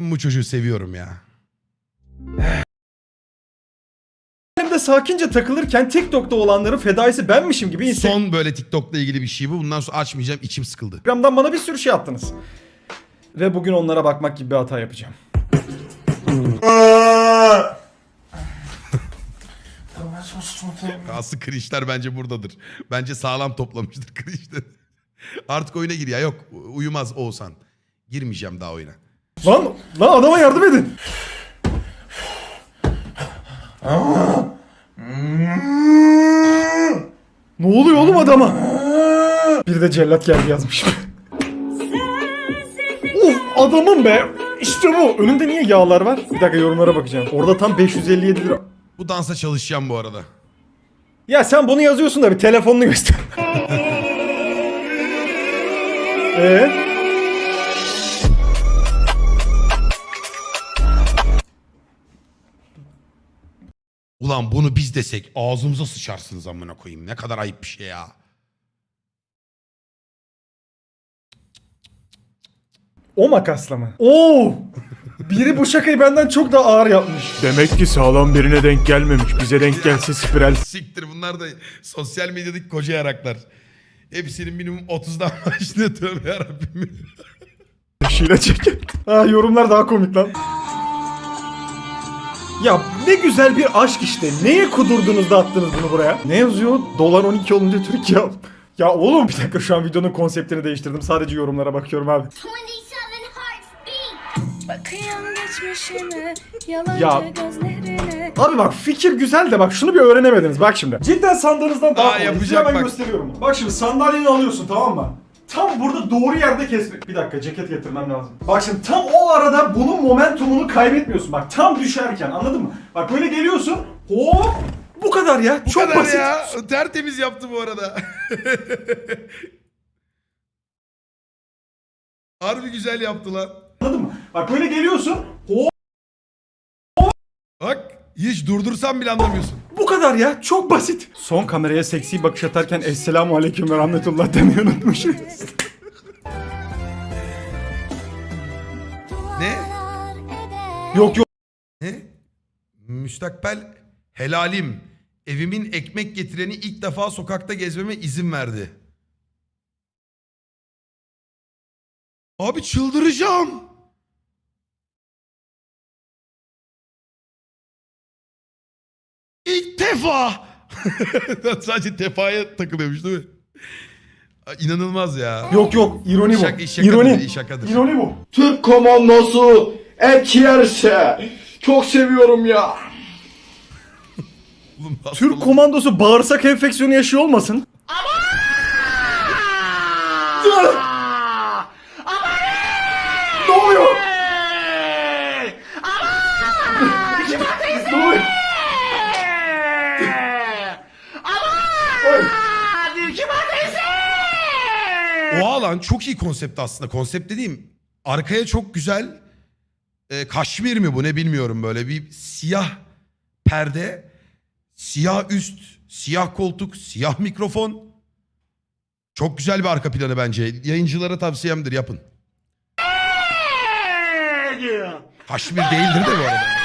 Bu çocuğu seviyorum ya. Elimde sakince takılırken TikTok'ta olanların fedaisi benmişim gibi Son böyle TikTok'la ilgili bir şey bu. Bundan sonra açmayacağım. içim sıkıldı. Instagram'dan bana bir sürü şey attınız. Ve bugün onlara bakmak gibi bir hata yapacağım. Aslı cringe'ler bence buradadır. Bence sağlam toplamıştır cringe'leri. Artık oyuna gir ya. Yok uyumaz Oğuzhan. Girmeyeceğim daha oyuna. Lan, lan adama yardım edin. ne oluyor oğlum adama? Bir de cellat geldi yazmış. Uf adamım be. İşte bu. Önünde niye yağlar var? Bir dakika yorumlara bakacağım. Orada tam 557 lira. Bu dansa çalışacağım bu arada. Ya sen bunu yazıyorsun da bir telefonunu göster. Ee? Ulan bunu biz desek ağzımıza sıçarsınız amına koyayım. Ne kadar ayıp bir şey ya. O makasla mı? Oo! Biri bu şakayı benden çok daha ağır yapmış. Demek ki sağlam birine denk gelmemiş. Bize denk gelse spiral Siktir bunlar da sosyal medyadaki koca yaraklar. Hepsinin minimum 30'dan başlıyor tövbe yarabbim. taşıyla çeker. Ha yorumlar daha komik lan. Ya ne güzel bir aşk işte. Neye kudurdunuz da attınız bunu buraya? Ne yazıyor? Dolar 12 olunca Türkiye al. Ya oğlum bir dakika şu an videonun konseptini değiştirdim. Sadece yorumlara bakıyorum abi. 27 hearts beat. Bakıyorum geçmişime, yalancı Ya. gözlerine. Abi bak fikir güzel de bak şunu bir öğrenemediniz. Bak şimdi. Cidden sandığınızdan daha Aa, kolay. yapacak Size hemen bak. gösteriyorum. Bak şimdi sandalyeni alıyorsun tamam mı? Tam burada doğru yerde kesmek. Bir dakika ceket getirmem lazım. Bak şimdi tam o arada bunun momentumunu kaybetmiyorsun. Bak tam düşerken anladın mı? Bak böyle geliyorsun. Hop bu kadar ya. Bu Çok kadar basit. ya. Tertemiz yaptı bu arada. Harbi güzel yaptı lan. Anladın mı? Bak böyle geliyorsun. Hop hiç durdursam bile anlamıyorsun. bu kadar ya. Çok basit. Son kameraya seksi bakış atarken Esselamu Aleyküm ve Rahmetullah demeyi unutmuşuz. Ne? yok yok. Ne? Müstakbel helalim. Evimin ekmek getireni ilk defa sokakta gezmeme izin verdi. Abi çıldıracağım. Defa. Sadece tefaya takılıyormuş değil mi? İnanılmaz ya. Yok yok. İroni bu. Şaka- şakadır, İroni. şakadır. İroni bu. Türk komandosu et yerse çok seviyorum ya. Oğlum, Türk komandosu bağırsak enfeksiyonu yaşıyor olmasın? ne oluyor? ne oluyor? Lan çok iyi konsept aslında. Konsept dediğim arkaya çok güzel e, kaşmir mi bu ne bilmiyorum böyle bir siyah perde, siyah üst, siyah koltuk, siyah mikrofon. Çok güzel bir arka planı bence. Yayıncılara tavsiyemdir yapın. Kaşmir değildir de bu arada.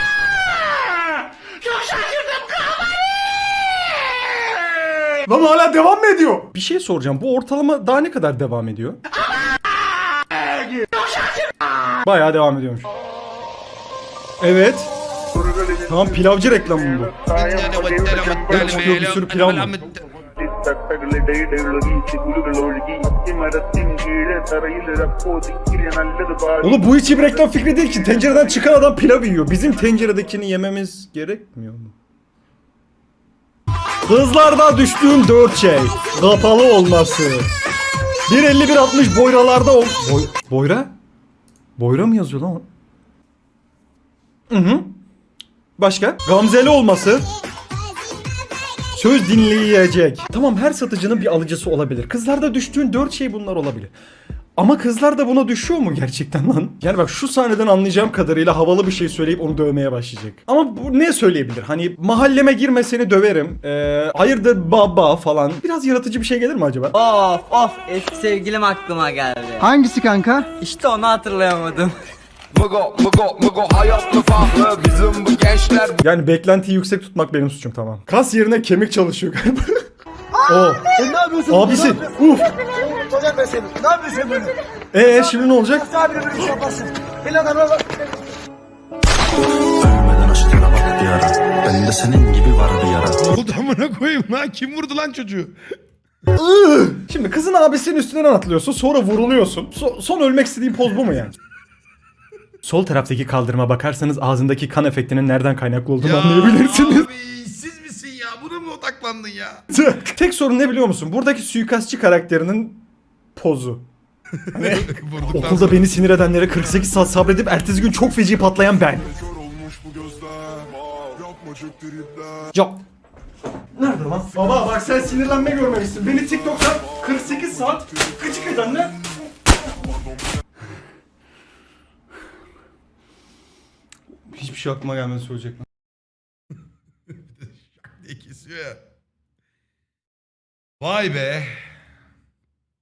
Lan hala devam mı ediyor? Bir şey soracağım. Bu ortalama daha ne kadar devam ediyor? Bayağı devam ediyormuş. Evet. Tamam pilavcı reklamı bu. Evet, çıkıyor bir sürü pilav mı? Oğlum bu hiç bir reklam fikri değil ki. Tencereden çıkan adam pilav yiyor. Bizim tenceredekini yememiz gerekmiyor mu? Hızlarda düştüğüm dört şey. Kapalı olması. 1.51.60 boyralarda ol... Boy... Boyra? Boyra mı yazıyor lan? Hı hı. Başka? Gamzeli olması. Söz dinleyecek. Tamam her satıcının bir alıcısı olabilir. Kızlarda düştüğün dört şey bunlar olabilir. Ama kızlar da buna düşüyor mu gerçekten lan? Yani bak şu sahneden anlayacağım kadarıyla havalı bir şey söyleyip onu dövmeye başlayacak. Ama bu ne söyleyebilir? Hani mahalleme girme seni döverim. Ee, hayırdır baba falan. Biraz yaratıcı bir şey gelir mi acaba? Of of eski sevgilim aklıma geldi. Hangisi kanka? İşte onu hatırlayamadım. Mıgo mıgo mıgo hayatlı farklı bizim bu gençler Yani beklentiyi yüksek tutmak benim suçum tamam. Kas yerine kemik çalışıyor galiba. Oo. Sen ne yapıyorsun? Abisi. Uf. Hocam ben seni. Ne yapıyorsun böyle? Ee şimdi ne olacak? Sabire böyle iş yaparsın. El adamına bak. Ölmeden aşkına bak bir ara Bende senin gibi var bir yara oldu amına koyayım lan? Kim vurdu lan çocuğu? Şimdi kızın abisinin üstünden atlıyorsun sonra vuruluyorsun. So- son ölmek istediğin poz bu mu yani? Sol taraftaki kaldırıma bakarsanız ağzındaki kan efektinin nereden kaynaklı olduğunu anlayabilirsiniz. abi siz misin ya? Buna mı odaklandın ya? Tek sorun ne biliyor musun? Buradaki suikastçı karakterinin pozu. Vurduktan Okulda beni sinir edenlere 48 saat sabredip ertesi gün çok feci patlayan ben. Yok. Nerede lan? Baba bak sen sinirlenme görmemişsin. Beni TikTok'tan 48 saat gıcık edenler... Hiçbir şey aklıma gelmedi söyleyecek. ya. Vay be.